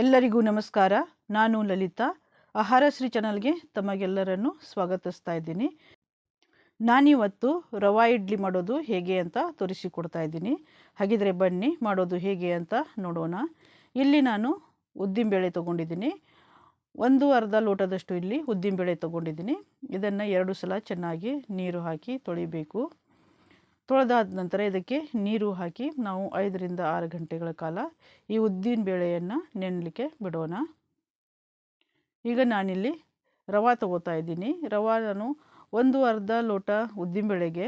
ಎಲ್ಲರಿಗೂ ನಮಸ್ಕಾರ. ನಾನು ಲಲಿತಾ. ಆಹಾರ ಶ್ರೀ ಚಾನಲ್ಗೆ ತಮಗೆಲ್ಲರನ್ನು ಸ್ವಾಗತಿಸ್ತಾ ಇದ್ದೀನಿ. ನಾನಿವತ್ತು ರವಾ ಇಡ್ಲಿ ಮಾಡೋದು ಹೇಗೆ ಅಂತ ತೋರಿಸಿಕೊಡ್ತಾ ಇದ್ದೀನಿ. ಹಾಗಿದ್ರೆ ಬನ್ನಿ, ಮಾಡೋದು ಹೇಗೆ ಅಂತ ನೋಡೋಣ. ಇಲ್ಲಿ ನಾನು ಉದ್ದಿನಬೇಳೆ ತೊಗೊಂಡಿದ್ದೀನಿ. ಒಂದು ಅರ್ಧ ಲೋಟದಷ್ಟು ಇಲ್ಲಿ ಉದ್ದಿನಬೇಳೆ ತೊಗೊಂಡಿದ್ದೀನಿ. ಇದನ್ನು ಎರಡು ಸಲ ಚೆನ್ನಾಗಿ ನೀರು ಹಾಕಿ ತೊಳಿಬೇಕು. ತೊಳೆದಾದ ನಂತರ ಇದಕ್ಕೆ ನೀರು ಹಾಕಿ ನಾವು ಐದರಿಂದ ಆರು ಗಂಟೆಗಳ ಕಾಲ ಈ ಉದ್ದಿನ ಬೇಳೆಯನ್ನು ನೆನಲಿಕ್ಕೆ ಬಿಡೋಣ. ಈಗ ನಾನಿಲ್ಲಿ ರವೆ ತಗೋತಾ ಇದ್ದೀನಿ. ರವೆ ನಾನು ಒಂದು ಅರ್ಧ ಲೋಟ ಉದ್ದಿನ ಬೇಳೆಗೆ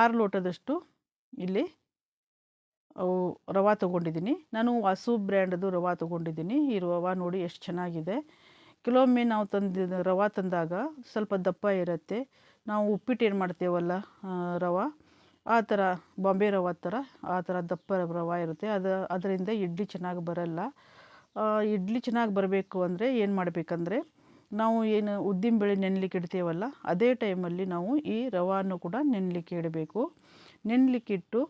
ಆರು ಲೋಟದಷ್ಟು ಇಲ್ಲಿ ರವೆ ತೊಗೊಂಡಿದ್ದೀನಿ. ನಾನು ವಾಸು ಬ್ರ್ಯಾಂಡದು ರವೆ ತೊಗೊಂಡಿದ್ದೀನಿ. ಈ ರವೆ ನೋಡಿ ಎಷ್ಟು ಚೆನ್ನಾಗಿದೆ. ಕೆಲವೊಮ್ಮೆ ನಾವು ತಂದಿದ್ದ ರವೆ ತಂದಾಗ ಸ್ವಲ್ಪ ದಪ್ಪ ಇರುತ್ತೆ. ನಾವು ಉಪ್ಪಿಟ್ಟು ಏನು ಮಾಡ್ತೇವಲ್ಲ ರವೆ ಆ ಥರ ಬಾಂಬೆ ರವೆ ಥರ, ಆ ಥರ ದಪ್ಪ ರವೆ ಇರುತ್ತೆ. ಅದು, ಅದರಿಂದ ಇಡ್ಲಿ ಚೆನ್ನಾಗಿ ಬರಲ್ಲ. ಇಡ್ಲಿ ಚೆನ್ನಾಗಿ ಬರಬೇಕು ಅಂದರೆ ಏನು ಮಾಡಬೇಕಂದ್ರೆ, ನಾವು ಏನು ಉದ್ದಿನ ಉದ್ದಿನಬೇಳೆ ನೆನಲಿಕ್ಕೆ ಇಡ್ತೇವಲ್ಲ, ಅದೇ ಟೈಮಲ್ಲಿ ನಾವು ಈ ರವಾನು ಕೂಡ ನೆನಲಿಕ್ಕೆ ಇಡಬೇಕು. ನೆನಲಿಕ್ಕೆ ಇಟ್ಟು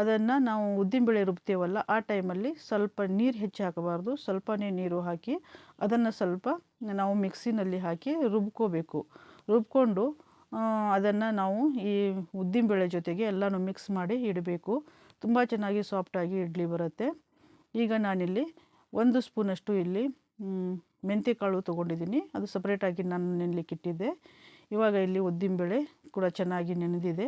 ಅದನ್ನು ನಾವು ಉದ್ದಿನಬೇಳೆ ರುಬ್ತೇವಲ್ಲ, ಆ ಟೈಮಲ್ಲಿ ಸ್ವಲ್ಪ ನೀರು ಹೆಚ್ಚು ಹಾಕಬಾರ್ದು. ಸ್ವಲ್ಪನೇ ನೀರು ಹಾಕಿ ಅದನ್ನು ಸ್ವಲ್ಪ ನಾವು ಮಿಕ್ಸಿನಲ್ಲಿ ಹಾಕಿ ರುಬ್ಕೋಬೇಕು. ರುಬ್ಕೊಂಡು ಅದನ್ನು ನಾವು ಈ ಉದ್ದಿನ ಬೇಳೆ ಜೊತೆಗೆ ಎಲ್ಲನೂ ಮಿಕ್ಸ್ ಮಾಡಿ ಇಡಬೇಕು. ತುಂಬ ಚೆನ್ನಾಗಿ ಸಾಫ್ಟಾಗಿ ಇಡ್ಲಿ ಬರುತ್ತೆ. ಈಗ ನಾನಿಲ್ಲಿ ಒಂದು ಸ್ಪೂನಷ್ಟು ಇಲ್ಲಿ ಮೆಂತ್ಯ ಕಾಳು ತೊಗೊಂಡಿದ್ದೀನಿ. ಅದು ಸಪ್ರೇಟಾಗಿ ನಾನು ನೆನಲಿಕ್ಕೆ ಇಟ್ಟಿದ್ದೆ. ಇವಾಗ ಇಲ್ಲಿ ಉದ್ದಿನ ಬೇಳೆ ಕೂಡ ಚೆನ್ನಾಗಿ ನೆನೆದಿದೆ.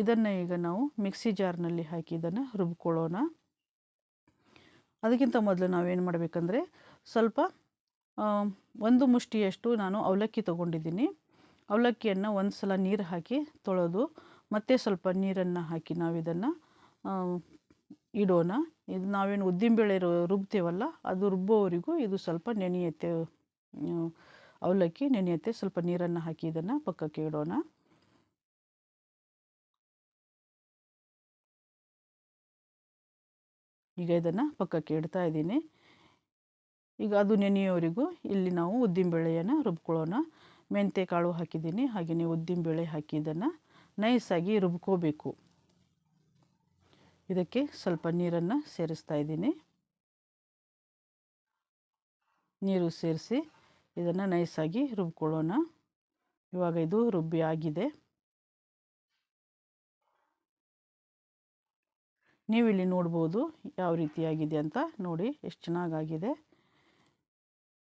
ಇದನ್ನು ಈಗ ನಾವು ಮಿಕ್ಸಿ ಜಾರ್ನಲ್ಲಿ ಹಾಕಿ ಇದನ್ನು ರುಬ್ಕೊಳ್ಳೋಣ. ಅದಕ್ಕಿಂತ ಮೊದಲು ನಾವೇನು ಮಾಡಬೇಕಂದ್ರೆ ಸ್ವಲ್ಪ ಒಂದು ಮುಷ್ಟಿಯಷ್ಟು ನಾನು ಅವಲಕ್ಕಿ ತೊಗೊಂಡಿದ್ದೀನಿ. ಅವಲಕ್ಕಿಯನ್ನು ಒಂದು ಸಲ ನೀರು ಹಾಕಿ ತೊಳೆದು ಮತ್ತೆ ಸ್ವಲ್ಪ ನೀರನ್ನು ಹಾಕಿ ನಾವು ಇದನ್ನು ಇಡೋಣ. ಇದು ನಾವೇನು ಉದ್ದಿನಬೇಳೆ ರುಬ್ತೇವಲ್ಲ, ಅದು ರುಬ್ಬೋವರೆಗೂ ಇದು ಸ್ವಲ್ಪ ನೆನೆಯುತ್ತೆ ಅವಲಕ್ಕಿ ನೆನೆಯುತ್ತೆ ಸ್ವಲ್ಪ ನೀರನ್ನು ಹಾಕಿ ಇದನ್ನು ಪಕ್ಕಕ್ಕೆ ಇಡೋಣ. ಈಗ ಇದನ್ನು ಪಕ್ಕಕ್ಕೆ ಇಡ್ತಾ ಇದ್ದೀನಿ. ಈಗ ಅದು ನೆನೆಯೋವರೆಗೂ ಇಲ್ಲಿ ನಾವು ಉದ್ದಿನಬೇಳೆಯನ್ನು ರುಬ್ಕೊಳ್ಳೋಣ. ಮೆಂತ್ಯ ಕಾಳು ಹಾಕಿದ್ದೀನಿ, ಹಾಗೆಯೇ ಉದ್ದಿನಬೇಳೆ ಹಾಕಿ ಇದನ್ನು ನೈಸಾಗಿ ರುಬ್ಕೋಬೇಕು. ಇದಕ್ಕೆ ಸ್ವಲ್ಪ ನೀರನ್ನು ಸೇರಿಸ್ತಾ ಇದ್ದೀನಿ. ನೀರು ಸೇರಿಸಿ ಇದನ್ನು ನೈಸಾಗಿ ರುಬ್ಕೊಳ್ಳೋಣ. ಇವಾಗ ಇದು ರುಬ್ಬಿ ಆಗಿದೆ. ನೀವಿಲ್ಲಿ ನೋಡ್ಬೋದು ಯಾವ ರೀತಿಯಾಗಿದೆ ಅಂತ ನೋಡಿ, ಎಷ್ಟು ಚೆನ್ನಾಗಾಗಿದೆ.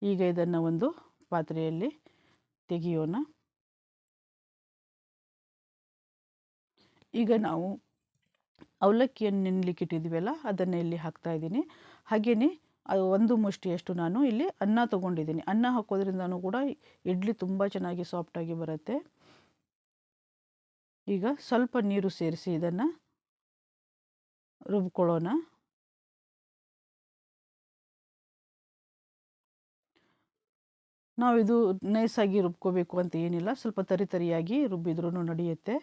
ಈಗ ಇದನ್ನು ಒಂದು ಪಾತ್ರೆಯಲ್ಲಿ ತೆಗೆಯೋಣ. ಈಗ ನಾವು ಅವಲಕ್ಕಿಯನ್ನು ನೆನಲಿಕ್ಕೆ ಇಟ್ಟಿದ್ದೀವಲ್ಲ ಅದನ್ನು ಇಲ್ಲಿ ಹಾಕ್ತಾ ಇದ್ದೀನಿ. ಹಾಗೆಯೇ ಅದು ಒಂದು ಮುಷ್ಟಿಯಷ್ಟು ನಾನು ಇಲ್ಲಿ ಅನ್ನ ತೊಗೊಂಡಿದ್ದೀನಿ. ಅನ್ನ ಹಾಕೋದ್ರಿಂದನೂ ಕೂಡ ಇಡ್ಲಿ ತುಂಬ ಚೆನ್ನಾಗಿ ಸಾಫ್ಟಾಗಿ ಬರುತ್ತೆ. ಈಗ ಸ್ವಲ್ಪ ನೀರು ಸೇರಿಸಿ ಇದನ್ನು ರುಬ್ಕೊಳ್ಳೋಣ. ನಾವು ಇದು ನೈಸಾಗಿ ರುಬ್ಕೋಬೇಕು ಅಂತ ಏನಿಲ್ಲ, ಸ್ವಲ್ಪ ತರಿ ತರಿಯಾಗಿ ರುಬ್ಬಿದ್ರೂ ನಡೆಯುತ್ತೆ.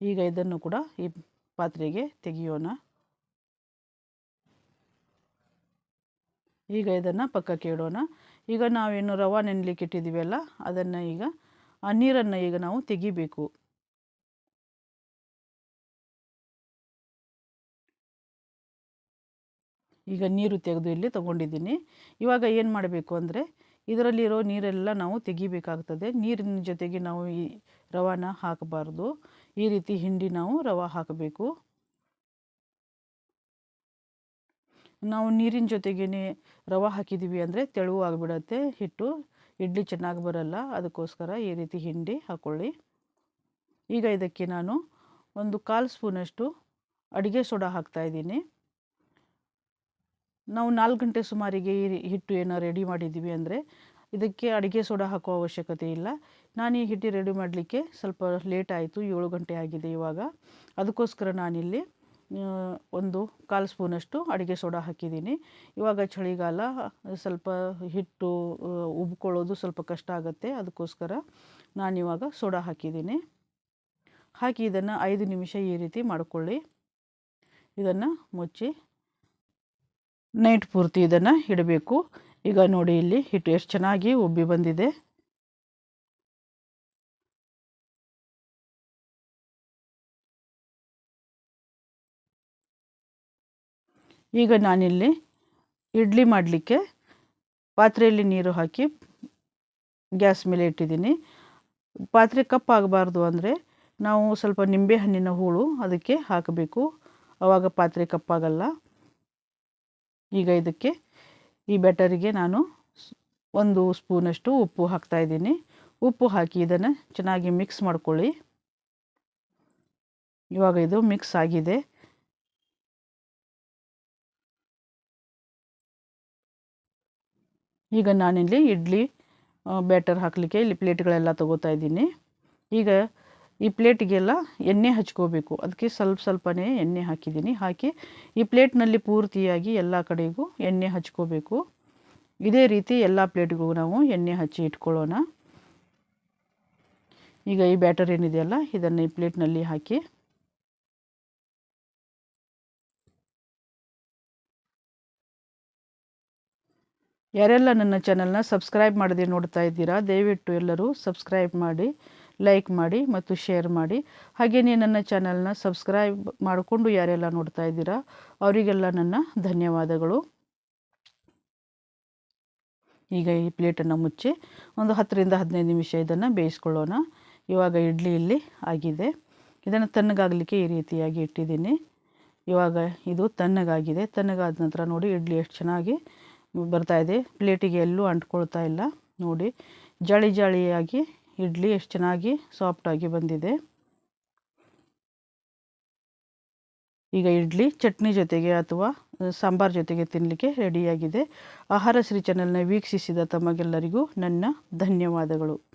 ಈಗ ಇದನ್ನು ಕೂಡ ಈ ಪಾತ್ರೆಗೆ ತೆಗೆಯೋಣ. ಈಗ ಇದನ್ನು ಪಕ್ಕಕ್ಕೆ ಇಡೋಣ. ಈಗ ನಾವೇನು ರವೆ ನೆನಲಿಕ್ಕೆ ಇಟ್ಟಿದ್ದೀವಲ್ಲ, ಅದನ್ನು ಈಗ, ಆ ನೀರನ್ನು ಈಗ ನಾವು ತೆಗಿಬೇಕು. ಈಗ ನೀರು ತೆಗೆದು ಇಲ್ಲಿ ತಗೊಂಡಿದ್ದೀನಿ. ಇವಾಗ ಏನು ಮಾಡಬೇಕು ಅಂದರೆ ಇದರಲ್ಲಿರೋ ನೀರೆಲ್ಲ ನಾವು ತೆಗಿಬೇಕಾಗ್ತದೆ. ನೀರಿನ ಜೊತೆಗೆ ನಾವು ಈ ರವಾನ ಹಾಕಬಾರ್ದು. ಈ ರೀತಿ ಹಿಂಡಿ ನಾವು ರವೆ ಹಾಕಬೇಕು. ನಾವು ನೀರಿನ ಜೊತೆಗೇ ರವೆ ಹಾಕಿದ್ದೀವಿ ಅಂದರೆ ತೆಳುವು ಆಗಿಬಿಡತ್ತೆ ಹಿಟ್ಟು. ಇಡ್ಲಿ ಚೆನ್ನಾಗಿ ಬರಲ್ಲ, ಅದಕ್ಕೋಸ್ಕರ ಈ ರೀತಿ ಹಿಂಡಿ ಹಾಕ್ಕೊಳ್ಳಿ ಈಗ ಇದಕ್ಕೆ ನಾನು ಒಂದು ಕಾಲು ಸ್ಪೂನಷ್ಟು ಅಡುಗೆ ಸೋಡಾ ಹಾಕ್ತಾಯಿದ್ದೀನಿ ನಾವು ನಾಲ್ಕು ಗಂಟೆ ಸುಮಾರಿಗೆ ಈ ಹಿಟ್ಟು ಏನೋ ರೆಡಿ ಮಾಡಿದ್ದೀವಿ ಅಂದರೆ ಇದಕ್ಕೆ ಅಡುಗೆ ಸೋಡಾ ಹಾಕೋ ಅವಶ್ಯಕತೆ ಇಲ್ಲ. ನಾನು ಈ ಹಿಟ್ಟು ರೆಡಿ ಮಾಡಲಿಕ್ಕೆ ಸ್ವಲ್ಪ ಲೇಟ್ ಆಯಿತು, ಏಳು ಗಂಟೆ ಆಗಿದೆ ಇವಾಗ. ಅದಕ್ಕೋಸ್ಕರ ನಾನಿಲ್ಲಿ ಒಂದು ಕಾಲು ಸ್ಪೂನಷ್ಟು ಅಡುಗೆ ಸೋಡಾ ಹಾಕಿದ್ದೀನಿ. ಇವಾಗ ಚಳಿಗಾಲ, ಸ್ವಲ್ಪ ಹಿಟ್ಟು ಉಬ್ಕೊಳ್ಳೋದು ಸ್ವಲ್ಪ ಕಷ್ಟ ಆಗುತ್ತೆ. ಅದಕ್ಕೋಸ್ಕರ ನಾನಿವಾಗ ಸೋಡಾ ಹಾಕಿದ್ದೀನಿ. ಹಾಕಿ ಇದನ್ನು ಐದು ನಿಮಿಷ ಈ ರೀತಿ ಮಾಡಿಕೊಳ್ಳಿ. ಇದನ್ನು ಮುಚ್ಚಿ ನೈಟ್ ಪೂರ್ತಿ ಇದನ್ನು ಇಡಬೇಕು. ಈಗ ನೋಡಿ ಇಲ್ಲಿ ಹಿಟ್ಟು ಎಷ್ಟು ಚೆನ್ನಾಗಿ ಉಬ್ಬಿ ಬಂದಿದೆ. ಈಗ ನಾನಿಲ್ಲಿ ಇಡ್ಲಿ ಮಾಡಲಿಕ್ಕೆ ಪಾತ್ರೆಯಲ್ಲಿ ನೀರು ಹಾಕಿ ಗ್ಯಾಸ್ ಮೇಲೆ ಇಟ್ಟಿದ್ದೀನಿ. ಪಾತ್ರೆ ಕಪ್ಪಾಗಬಾರ್ದು ಅಂದರೆ ನಾವು ಸ್ವಲ್ಪ ನಿಂಬೆ ಹಣ್ಣಿನ ಹೂಳು ಅದಕ್ಕೆ ಹಾಕಬೇಕು. ಆವಾಗ ಪಾತ್ರೆ ಕಪ್ಪಾಗಲ್ಲ ಈಗ ಇದಕ್ಕೆ ಈ ಬ್ಯಾಟರಿಗೆ ನಾನು ಒಂದು ಸ್ಪೂನಷ್ಟು ಉಪ್ಪು ಹಾಕ್ತಾ ಇದ್ದೀನಿ. ಉಪ್ಪು ಹಾಕಿ ಇದನ್ನು ಚೆನ್ನಾಗಿ ಮಿಕ್ಸ್ ಮಾಡ್ಕೊಳ್ಳಿ. ಇವಾಗ ಇದು ಮಿಕ್ಸ್ ಆಗಿದೆ. ಈಗ ನಾನಿಲ್ಲಿ ಇಡ್ಲಿ ಬ್ಯಾಟರ್ ಹಾಕಲಿಕ್ಕೆ ಇಲ್ಲಿ ಪ್ಲೇಟ್ಗಳೆಲ್ಲ ತಗೋತಾ ಇದ್ದೀನಿ. ಈಗ ಈ ಪ್ಲೇಟಿಗೆಲ್ಲ ಎಣ್ಣೆ ಹಚ್ಕೋಬೇಕು. ಅದಕ್ಕೆ ಸ್ವಲ್ಪ ಸ್ವಲ್ಪನೇ ಎಣ್ಣೆ ಹಾಕಿದ್ದೀನಿ. ಹಾಕಿ ಈ ಪ್ಲೇಟ್ನಲ್ಲಿ ಪೂರ್ತಿಯಾಗಿ ಎಲ್ಲ ಕಡೆಗೂ ಎಣ್ಣೆ ಹಚ್ಕೋಬೇಕು. ಇದೇ ರೀತಿ ಎಲ್ಲ ಪ್ಲೇಟ್ಗೂ ನಾವು ಎಣ್ಣೆ ಹಚ್ಚಿ ಇಟ್ಕೊಳ್ಳೋಣ. ಈಗ ಈ ಬ್ಯಾಟರ್ ಏನಿದೆಯಲ್ಲ, ಇದನ್ನು ಈ ಪ್ಲೇಟ್ನಲ್ಲಿ ಹಾಕಿ. ಯಾರೆಲ್ಲ ನನ್ನ ಚಾನಲ್ನ ಸಬ್ಸ್ಕ್ರೈಬ್ ಮಾಡದೆ ನೋಡ್ತಾ ಇದ್ದೀರಾ, ದಯವಿಟ್ಟು ಎಲ್ಲರೂ ಸಬ್ಸ್ಕ್ರೈಬ್ ಮಾಡಿ. ಲೈಕ್ ಮಾಡಿ ಮತ್ತು ಶೇರ್ ಮಾಡಿ. ಹಾಗೆಯೇ ನನ್ನ ಚಾನಲ್ನ ಸಬ್ಸ್ಕ್ರೈಬ್ ಮಾಡಿಕೊಂಡು ಯಾರೆಲ್ಲ ನೋಡ್ತಾ ಇದ್ದೀರಾ, ಅವರಿಗೆಲ್ಲ ನನ್ನ ಧನ್ಯವಾದಗಳು. ಈಗ ಈ ಪ್ಲೇಟನ್ನು ಮುಚ್ಚಿ ಒಂದು ಹತ್ತರಿಂದ ಹದಿನೈದು ನಿಮಿಷ ಇದನ್ನು ಬೇಯಿಸ್ಕೊಳ್ಳೋಣ. ಇವಾಗ ಇಡ್ಲಿ ಇಲ್ಲಿ ಆಗಿದೆ. ಇದನ್ನು ತಣ್ಣಗಾಗಲಿಕ್ಕೆ ಈ ರೀತಿಯಾಗಿ ಇಟ್ಟಿದ್ದೀನಿ. ಇವಾಗ ಇದು ತಣ್ಣಗಾಗಿದೆ. ತಣ್ಣಗಾದ ನಂತರ ನೋಡಿ ಇಡ್ಲಿ ಎಷ್ಟು ಚೆನ್ನಾಗಿ ಬರ್ತಾಯಿದೆ ಪ್ಲೇಟಿಗೆ ಎಲ್ಲೂ ಅಂಟ್ಕೊಳ್ತಾ ಇಲ್ಲ. ನೋಡಿ, ಜಾಳಿ ಜಾಳಿಯಾಗಿ ಇಡ್ಲಿ ಎಷ್ಟು ಚೆನ್ನಾಗಿ ಸಾಫ್ಟಾಗಿ ಬಂದಿದೆ. ಈಗ ಇಡ್ಲಿ ಚಟ್ನಿ ಜೊತೆಗೆ ಅಥವಾ ಸಾಂಬಾರ್ ಜೊತೆಗೆ ತಿನ್ನಲಿಕ್ಕೆ ರೆಡಿಯಾಗಿದೆ ಆಹಾರ ಶ್ರೀ ಚಾನೆಲ್ನ ವೀಕ್ಷಿಸಿದ ತಮಗೆಲ್ಲರಿಗೂ ನನ್ನ ಧನ್ಯವಾದಗಳು.